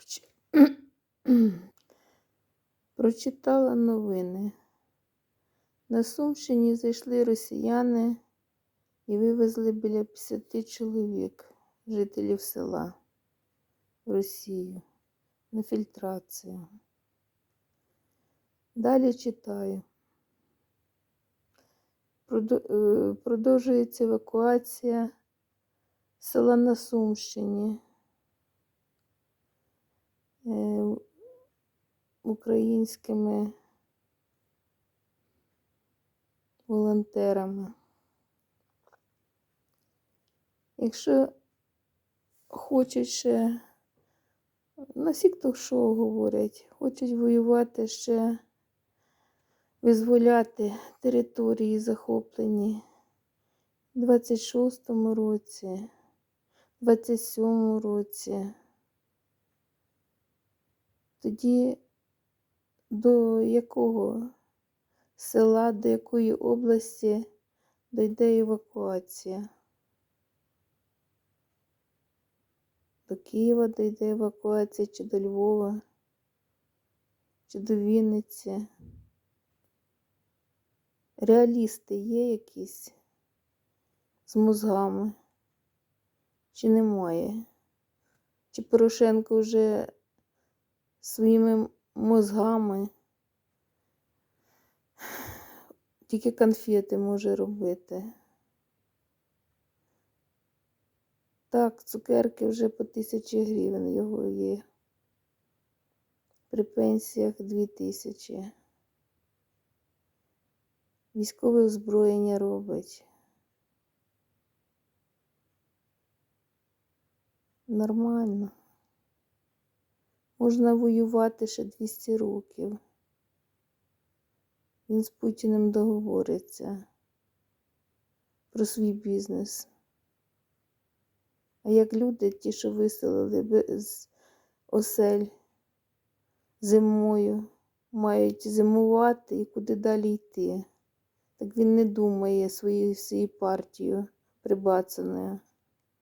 Проч... Прочитала новини. На Сумщині зайшли росіяни і вивезли біля 50 чоловік, жителів села в Росію на фільтрацію. Далі читаю. Е, Продовжується евакуація села на Сумщині. Українськими волонтерами. Якщо хочуть ще, на всіх ток-шоу говорять, хочуть воювати ще, визволяти території захоплені в 26-му році, 27-му році. Тоді до якого села, до якої області дійде евакуація? До Києва дійде евакуація, чи до Львова, чи до Вінниці. Реалісти є якісь з мозгами? Чи немає? Чи Порошенко вже своїми мозгами тільки конфети може робити? Так, цукерки вже по тисячі гривень його є. При пенсіях дві тисячі. Військове озброєння робить. Нормально. Можна воювати ще 200 років. Він з Путіним договориться про свій бізнес. А як люди, ті, що виселили без осель зимою, мають зимувати і куди далі йти, так він не думає своєю всією партією прибацаною.